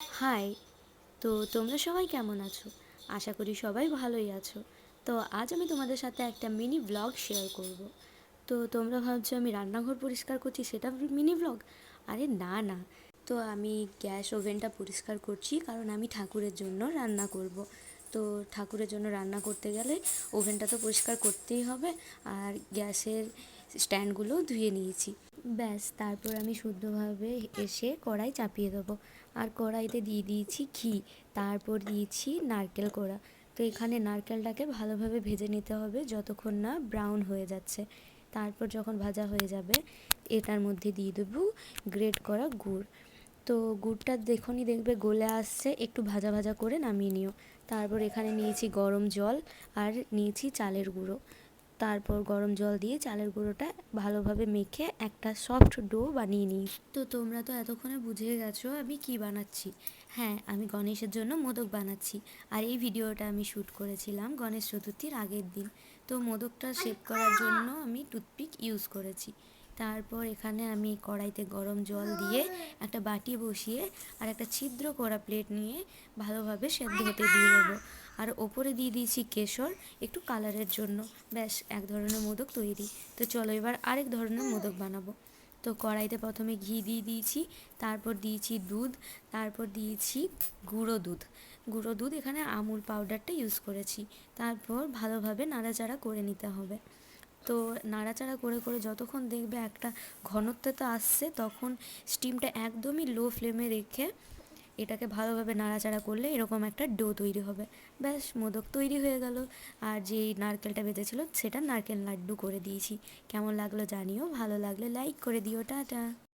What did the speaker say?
High তো তোমরা সবাই কেমন আছো? আশা করি সবাই ভালোই আছো। তো আজ আমি তোমাদের সাথে একটা মিনি ব্লগ শেয়ার করব। তো তোমরা ভাবছ আমি রান্নাঘর পরিষ্কার করছি, সেটা মিনি ব্লগ আরে না না। তো আমি গ্যাস ওভেনটা পরিষ্কার করছি, কারণ আমি ঠাকুরের জন্য রান্না করব। তো ঠাকুরের জন্য রান্না করতে গেলে ওভেনটা তো পরিষ্কার করতেই হবে, আর গ্যাসের স্ট্যান্ডগুলোও ধুয়ে নিয়েছি। ব্যাস, তারপর আমি শুদ্ধভাবে এসে কড়াই চাপিয়ে দেবো। আর কড়াইতে দিয়ে দিয়েছি ঘি, তারপর দিয়েছি নারকেল কোড়া। তো এখানে নারকেলটাকে ভালোভাবে ভেজে নিতে হবে যতক্ষণ না ব্রাউন হয়ে যাচ্ছে। তারপর যখন ভাজা হয়ে যাবে, এটার মধ্যে দিয়ে দেবো গ্রেট করা গুড়। তো গুড়টা দেখুনই, দেখবে গলে আসছে, একটু ভাজা ভাজা করে নামিয়ে নিও। তারপর এখানে নিয়েছি গরম জল আর নিয়েছি চালের গুঁড়ো। তারপর গরম জল দিয়ে চালের গুঁড়োটা ভালোভাবে মেখে একটা সফট ডো বানিয়ে নিই। তো তোমরা তো এতক্ষণে বুঝে গেছো আমি কি বানাচ্ছি। হ্যাঁ আমি গণেশের জন্য মোদক বানাচ্ছি। আর এই ভিডিওটা আমি শ্যুট করেছিলাম গণেশ চতুর্থীর আগের দিন। তো মোদকটা শেক করার জন্য আমি টুথপিক ইউজ করেছি। তারপর এখানে আমি কড়াইতে গরম জল দিয়ে একটা বাটি বসিয়ে আর একটা ছিদ্র করা প্লেট নিয়ে ভালোভাবে সেদ্ধ হতে দিয়ে দেবো। আর ওপরে দিয়ে দিয়েছি কেশর, একটু কালারের জন্য। ব্যাস, এক ধরনের মোদক তৈরি। তো চলো এবার আরেক ধরনের মোদক বানাবো। তো কড়াইতে প্রথমে ঘি দিয়ে দিয়েছি, তারপর দিয়েছি দুধ, তারপর দিয়েছি গুঁড়ো দুধ। গুঁড়ো দুধ এখানে আমুল পাউডারটা ইউজ করেছি। তারপর ভালোভাবে নাড়াচাড়া করে নিতে হবে। তো নাড়াচাড়া করে করে যতক্ষণ দেখবে একটা ঘনত্বতা আসছে, তখন স্টিমটা একদমই লো ফ্লেমে রেখে এটাকে ভালোভাবে নাড়াচাড়া করলে এরকম একটা ডো তৈরি হবে। ব্যাস, মোদক তৈরি হয়ে গেল। আর যে নারকেলটা বেঁধেছিল, সেটা নারকেল লাড্ডু করে দিয়েছি। কেমন লাগল জানিও, ভালো লাগলে লাইক করে দিও, টাটা।